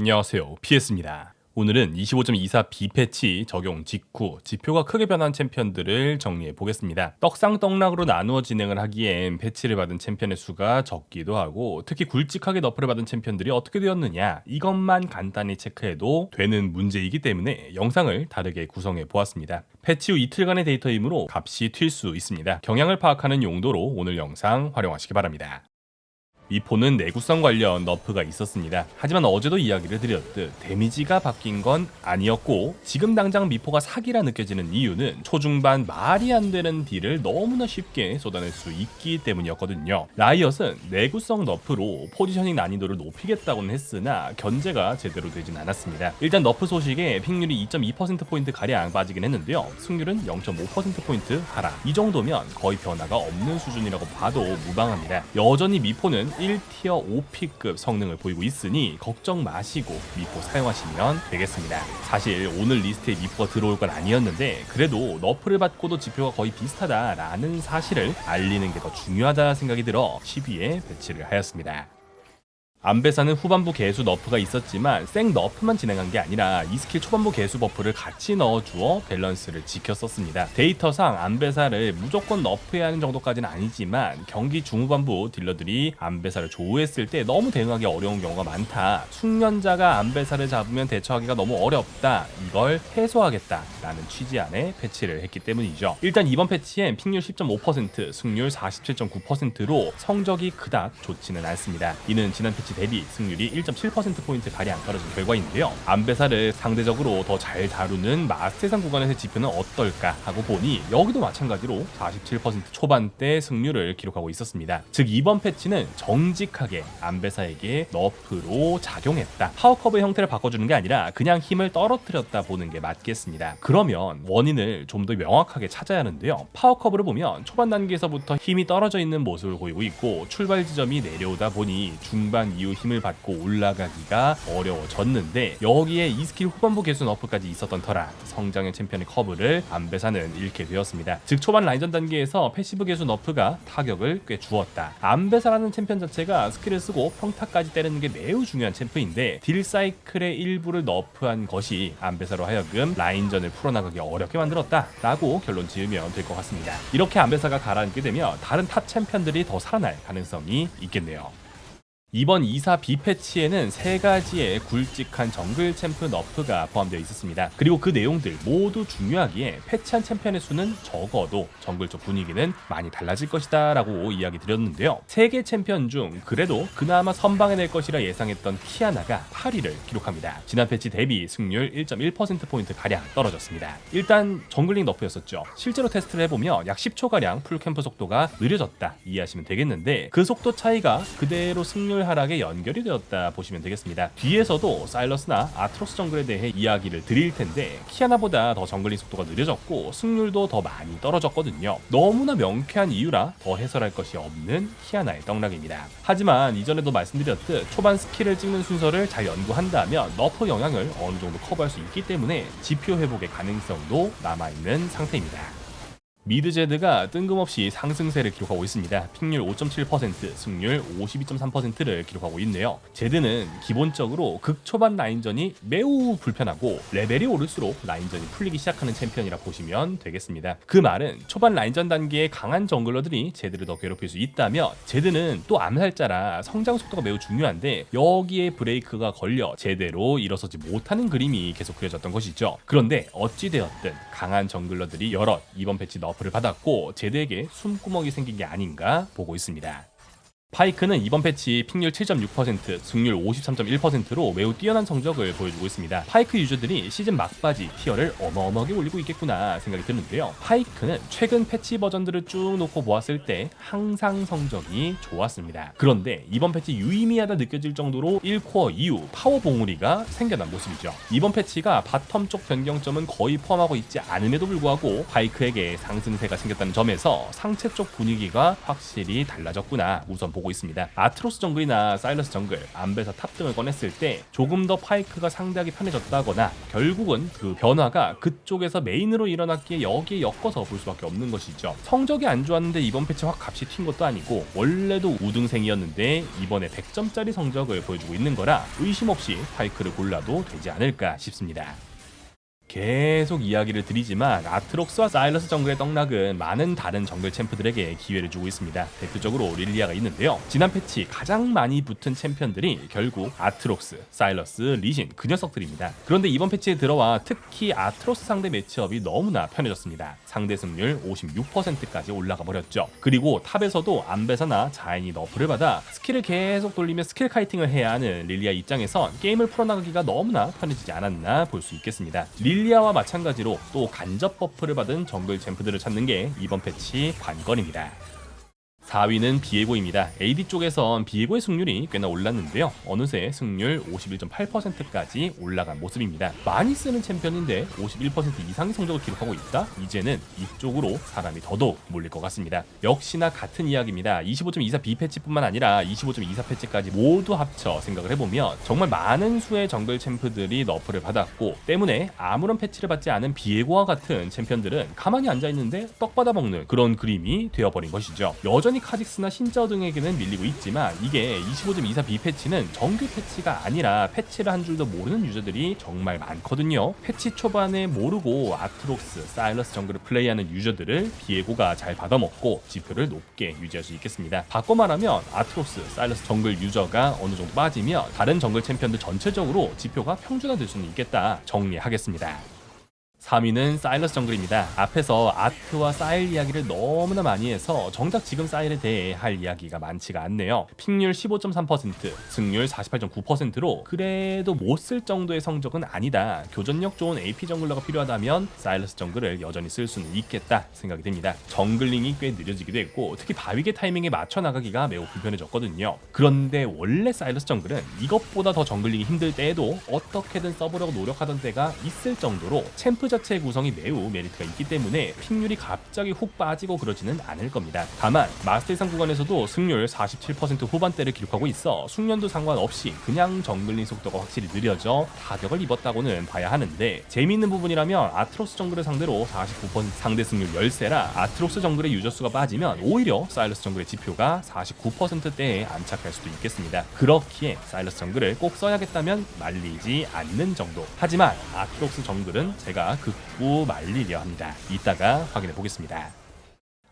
안녕하세요. PS입니다. 오늘은 25.24B 패치 적용 직후 지표가 크게 변한 챔피언들을 정리해 보겠습니다. 떡상떡락으로 나누어 진행을 하기엔 패치를 받은 챔피언의 수가 적기도 하고 특히 굵직하게 너프를 받은 챔피언들이 어떻게 되었느냐 이것만 간단히 체크해도 되는 문제이기 때문에 영상을 다르게 구성해 보았습니다. 패치 후 이틀간의 데이터이므로 값이 튈 수 있습니다. 경향을 파악하는 용도로 오늘 영상 활용하시기 바랍니다. 미포는 내구성 관련 너프가 있었습니다. 하지만 어제도 이야기를 드렸듯 데미지가 바뀐 건 아니었고 지금 당장 미포가 사기라 느껴지는 이유는 초중반 말이 안 되는 딜을 너무나 쉽게 쏟아낼 수 있기 때문이었거든요. 라이엇은 내구성 너프로 포지셔닝 난이도를 높이겠다고는 했으나 견제가 제대로 되진 않았습니다. 일단 너프 소식에 픽률이 2.2%포인트 가량 빠지긴 했는데요. 승률은 0.5%포인트 하락. 이 정도면 거의 변화가 없는 수준이라고 봐도 무방합니다. 여전히 미포는 1티어 5P급 성능을 보이고 있으니 걱정 마시고 미포 사용하시면 되겠습니다. 사실 오늘 리스트에 미포가 들어올 건 아니었는데 그래도 너프를 받고도 지표가 거의 비슷하다라는 사실을 알리는 게 더 중요하다 생각이 들어 10위에 배치를 하였습니다. 안배사는 후반부 개수 너프가 있었지만 생 너프만 진행한 게 아니라 이 스킬 초반부 개수 버프를 같이 넣어주어 밸런스를 지켰었습니다. 데이터상 안배사를 무조건 너프해야 하는 정도까지는 아니지만 경기 중후반부 딜러들이 안배사를 조우했을 때 너무 대응하기 어려운 경우가 많다. 숙련자가 안배사를 잡으면 대처하기가 너무 어렵다. 이걸 해소하겠다라는 취지 안에 패치를 했기 때문이죠. 일단 이번 패치엔 픽률 10.5%, 승률 47.9%로 성적이 그닥 좋지는 않습니다. 이는 지난 패치 대비 승률이 1.7%포인트 가량 떨어진 결과인데요. 안배사를 상대적으로 더 잘 다루는 마스테산 구간에서의 지표는 어떨까 하고 보니 여기도 마찬가지로 47% 초반대 승률을 기록하고 있었습니다. 즉 이번 패치는 정직하게 안배사에게 너프로 작용했다. 파워커브의 형태를 바꿔주는 게 아니라 그냥 힘을 떨어뜨렸다 보는 게 맞겠습니다. 그러면 원인을 좀 더 명확하게 찾아야 하는데요. 파워커브를 보면 초반 단계에서부터 힘이 떨어져 있는 모습을 보이고 있고 출발 지점이 내려오다 보니 중반 이후 힘을 받고 올라가기가 어려워졌는데 여기에 이 스킬 후반부 개수 너프까지 있었던 터라 성장형 챔피언의 커브를 안배사는 잃게 되었습니다. 즉 초반 라인전 단계에서 패시브 개수 너프가 타격을 꽤 주었다. 안배사라는 챔피언 자체가 스킬을 쓰고 평타까지 때리는 게 매우 중요한 챔프인데 딜 사이클의 일부를 너프한 것이 안배사로 하여금 라인전을 풀어나가기 어렵게 만들었다 라고 결론 지으면 될 것 같습니다. 이렇게 안배사가 가라앉게 되면 다른 탑 챔피언들이 더 살아날 가능성이 있겠네요. 이번 24B 패치에는 세 가지의 굵직한 정글 챔프 너프가 포함되어 있었습니다. 그리고 그 내용들 모두 중요하기에 패치한 챔피언의 수는 적어도 정글 쪽 분위기는 많이 달라질 것이다 라고 이야기 드렸는데요. 세 개 챔피언 중 그래도 그나마 선방해낼 것이라 예상했던 키아나가 8위를 기록합니다. 지난 패치 대비 승률 1.1%포인트 가량 떨어졌습니다. 일단 정글링 너프였었죠. 실제로 테스트를 해보면 약 10초가량 풀캠프 속도가 느려졌다 이해하시면 되겠는데 그 속도 차이가 그대로 승률 하락에 연결이 되었다 보시면 되겠습니다. 뒤에서도 사일러스나 아트로스 정글에 대해 이야기를 드릴 텐데 키아나보다 더 정글링 속도가 느려졌고 승률도 더 많이 떨어졌거든요. 너무나 명쾌한 이유라 더 해설할 것이 없는 키아나의 떡락입니다. 하지만 이전에도 말씀드렸듯 초반 스킬을 찍는 순서를 잘 연구한다면 너프 영향을 어느 정도 커버할 수 있기 때문에 지표 회복의 가능성도 남아있는 상태입니다. 미드제드가 뜬금없이 상승세를 기록하고 있습니다. 픽률 5.7%, 승률 52.3%를 기록하고 있네요. 제드는 기본적으로 극초반 라인전이 매우 불편하고 레벨이 오를수록 라인전이 풀리기 시작하는 챔피언이라 보시면 되겠습니다. 그 말은 초반 라인전 단계에 강한 정글러들이 제드를 더 괴롭힐 수 있다면 제드는 또 암살자라 성장 속도가 매우 중요한데 여기에 브레이크가 걸려 제대로 일어서지 못하는 그림이 계속 그려졌던 것이죠. 그런데 어찌되었든 강한 정글러들이 여러 이번 패치 너 프를 받았고 제드에게 숨구멍이 생긴 게 아닌가 보고 있습니다. 파이크는 이번 패치 픽률 7.6%, 승률 53.1%로 매우 뛰어난 성적을 보여주고 있습니다. 파이크 유저들이 시즌 막바지 티어를 어마어마하게 올리고 있겠구나 생각이 드는데요. 파이크는 최근 패치 버전들을 쭉 놓고 보았을 때 항상 성적이 좋았습니다. 그런데 이번 패치 유의미하다 느껴질 정도로 1코어 이후 파워 봉우리가 생겨난 모습이죠. 이번 패치가 바텀 쪽 변경점은 거의 포함하고 있지 않음에도 불구하고 파이크에게 상승세가 생겼다는 점에서 상체 쪽 분위기가 확실히 달라졌구나 우선 보고 있습니다. 아트로스 정글이나 사일러스 정글, 안배사 탑 등을 꺼냈을 때 조금 더 파이크가 상대하기 편해졌다거나 결국은 그 변화가 그쪽에서 메인으로 일어났기에 여기에 엮어서 볼 수밖에 없는 것이죠. 성적이 안 좋았는데 이번 패치 확 값이 튄 것도 아니고 원래도 우등생이었는데 이번에 100점짜리 성적을 보여주고 있는 거라 의심 없이 파이크를 골라도 되지 않을까 싶습니다. 계속 이야기를 드리지만 아트록스와 사일러스 정글의 떡락은 많은 다른 정글 챔프들에게 기회를 주고 있습니다. 대표적으로 릴리아가 있는데요. 지난 패치 가장 많이 붙은 챔피언들이 결국 아트록스, 사일러스, 리신 그 녀석들입니다. 그런데 이번 패치에 들어와 특히 아트록스 상대 매치업이 너무나 편해졌습니다. 상대 승률 56%까지 올라가 버렸죠. 그리고 탑에서도 안배사나 자인이 너프를 받아 스킬을 계속 돌리며 스킬 카이팅을 해야 하는 릴리아 입장에선 게임을 풀어나가기가 너무나 편해지지 않았나 볼 수 있겠습니다. 릴 리아와 마찬가지로 또 간접 버프를 받은 정글 챔프들을 찾는 게 이번 패치 관건입니다. 4위는 비에고입니다. AD 쪽에선 비에고의 승률이 꽤나 올랐는데요. 어느새 승률 51.8%까지 올라간 모습입니다. 많이 쓰는 챔피언인데 51% 이상의 성적을 기록하고 있다? 이제는 이쪽으로 사람이 더더욱 몰릴 것 같습니다. 역시나 같은 이야기입니다. 25.24 B 패치뿐만 아니라 25.24 패치까지 모두 합쳐 생각을 해보면 정말 많은 수의 정글 챔프들이 너프를 받았고 때문에 아무런 패치를 받지 않은 비에고와 같은 챔피언들은 가만히 앉아있는데 떡 받아먹는 그런 그림이 되어버린 것이죠. 여전히 카직스나 신저 등에게는 밀리고 있지만 이게 25.24 B 패치는 정규 패치가 아니라 패치를 한 줄도 모르는 유저들이 정말 많거든요. 패치 초반에 모르고 아트록스, 사일러스 정글을 플레이하는 유저들을 비에고가 잘 받아먹고 지표를 높게 유지할 수 있겠습니다. 바꿔 말하면 아트록스, 사일러스 정글 유저가 어느 정도 빠지면 다른 정글 챔피언들 전체적으로 지표가 평준화될 수는 있겠다 정리하겠습니다. 3위는 사일러스 정글입니다. 앞에서 아트와 사일 이야기를 너무나 많이 해서 정작 지금 사일에 대해 할 이야기가 많지가 않네요. 픽률 15.3%, 승률 48.9%로 그래도 못 쓸 정도의 성적은 아니다. 교전력 좋은 AP 정글러가 필요하다면 사일러스 정글을 여전히 쓸 수는 있겠다 생각이 됩니다. 정글링이 꽤 느려지기도 했고 특히 바위계 타이밍에 맞춰 나가기가 매우 불편해졌거든요. 그런데 원래 사일러스 정글은 이것보다 더 정글링이 힘들 때에도 어떻게든 써보려고 노력하던 때가 있을 정도로 챔프 자체의 구성이 매우 메리트가 있기 때문에 픽률이 갑자기 훅 빠지고 그러지는 않을 겁니다. 다만 마스터 이상 구간에서도 승률 47% 후반대를 기록하고 있어 숙련도 상관없이 그냥 정글링 속도가 확실히 느려져 타격을 입었다고는 봐야 하는데 재미있는 부분이라면 아트로스 정글을 상대로 49% 상대 승률 13라 아트로스 정글의 유저 수가 빠지면 오히려 사일러스 정글의 지표가 49%대에 안착할 수도 있겠습니다. 그렇기에 사일러스 정글을 꼭 써야겠다면 말리지 않는 정도. 하지만 아트록스 정글은 제가 극구 말리려 합니다. 이따가 확인해 보겠습니다.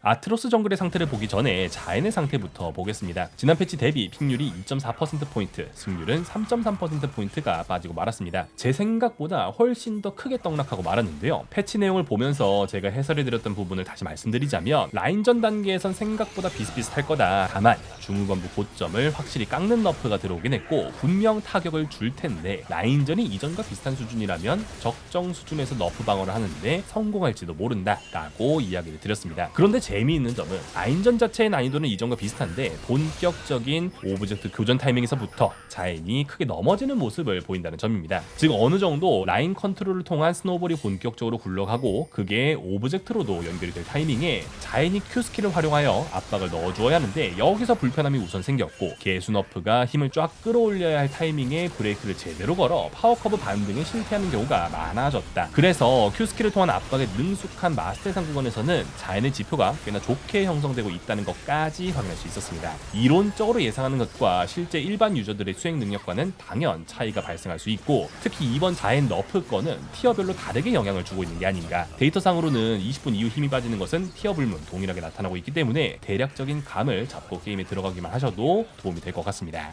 아트로스 정글의 상태를 보기 전에 자연의 상태부터 보겠습니다. 지난 패치 대비 픽률이 2.4%포인트, 승률은 3.3%포인트가 빠지고 말았습니다. 제 생각보다 훨씬 더 크게 떡락하고 말았는데요. 패치 내용을 보면서 제가 해설해드렸던 부분을 다시 말씀드리자면 라인전 단계에선 생각보다 비슷비슷할 거다. 다만 중후반부 고점을 확실히 깎는 너프가 들어오긴 했고 분명 타격을 줄 텐데 라인전이 이전과 비슷한 수준이라면 적정 수준에서 너프 방어를 하는데 성공할지도 모른다 라고 이야기를 드렸습니다. 그런데 재미있는 점은 라인전 자체의 난이도는 이전과 비슷한데 본격적인 오브젝트 교전 타이밍에서부터 자인이 크게 넘어지는 모습을 보인다는 점입니다. 즉 어느 정도 라인 컨트롤을 통한 스노볼이 본격적으로 굴러가고 그게 오브젝트로도 연결이 될 타이밍에 자인이 Q 스킬을 활용하여 압박을 넣어주어야 하는데 여기서 불편함이 우선 생겼고 개수너프가 힘을 쫙 끌어올려야 할 타이밍에 브레이크를 제대로 걸어 파워커브 반등에 실패하는 경우가 많아졌다. 그래서 Q 스킬을 통한 압박에 능숙한 마스터 상구간에서는 자인의 지표가 꽤나 좋게 형성되고 있다는 것까지 확인할 수 있었습니다. 이론적으로 예상하는 것과 실제 일반 유저들의 수행 능력과는 당연 차이가 발생할 수 있고 특히 이번 자엔 너프 건은 티어별로 다르게 영향을 주고 있는 게 아닌가. 데이터상으로는 20분 이후 힘이 빠지는 것은 티어 불문 동일하게 나타나고 있기 때문에 대략적인 감을 잡고 게임에 들어가기만 하셔도 도움이 될 것 같습니다.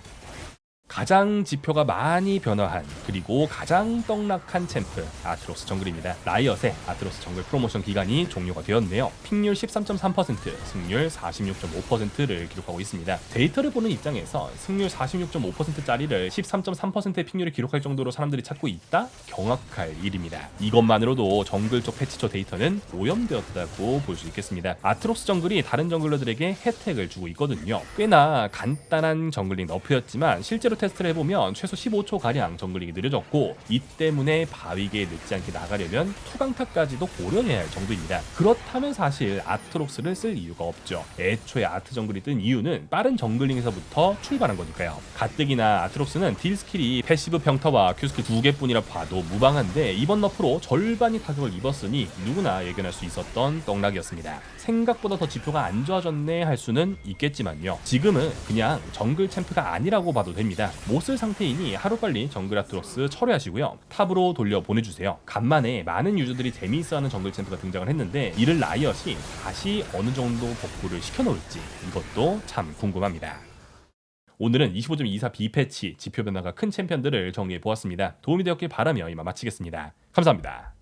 가장 지표가 많이 변화한 그리고 가장 떡락한 챔프 아트로스 정글입니다. 라이엇의 아트로스 정글 프로모션 기간이 종료가 되었네요. 픽률 13.3%, 승률 46.5%를 기록하고 있습니다. 데이터를 보는 입장에서 승률 46.5%짜리를 13.3%의 픽률을 기록할 정도로 사람들이 찾고 있다? 경악할 일입니다. 이것만으로도 정글 쪽 패치 초 데이터는 오염되었다고 볼 수 있겠습니다. 아트로스 정글이 다른 정글러들에게 혜택을 주고 있거든요. 꽤나 간단한 정글링 너프였지만 실제로 실제로 테스트를 해보면 최소 15초 가량 정글링이 느려졌고 이 때문에 바위계에 늦지 않게 나가려면 투강타까지도 고려해야 할 정도입니다. 그렇다면 사실 아트록스를 쓸 이유가 없죠. 애초에 아트 정글이 뜬 이유는 빠른 정글링에서부터 출발한 거니까요. 가뜩이나 아트록스는 딜 스킬이 패시브 평타와 Q 스킬 두 개뿐이라 봐도 무방한데 이번 너프로 절반이 타격을 입었으니 누구나 예견할 수 있었던 떡락이었습니다. 생각보다 더 지표가 안 좋아졌네 할 수는 있겠지만요. 지금은 그냥 정글 챔프가 아니라고 봐도 됩니다. 못쓸 상태이니 하루빨리 정글 아트록스 철회하시고요. 탑으로 돌려 보내주세요. 간만에 많은 유저들이 재미있어하는 정글 챔프가 등장을 했는데 이를 라이엇이 다시 어느 정도 복구를 시켜놓을지 이것도 참 궁금합니다. 오늘은 25.24 B패치 지표 변화가 큰 챔피언들을 정리해 보았습니다. 도움이 되었길 바라며 이만 마치겠습니다. 감사합니다.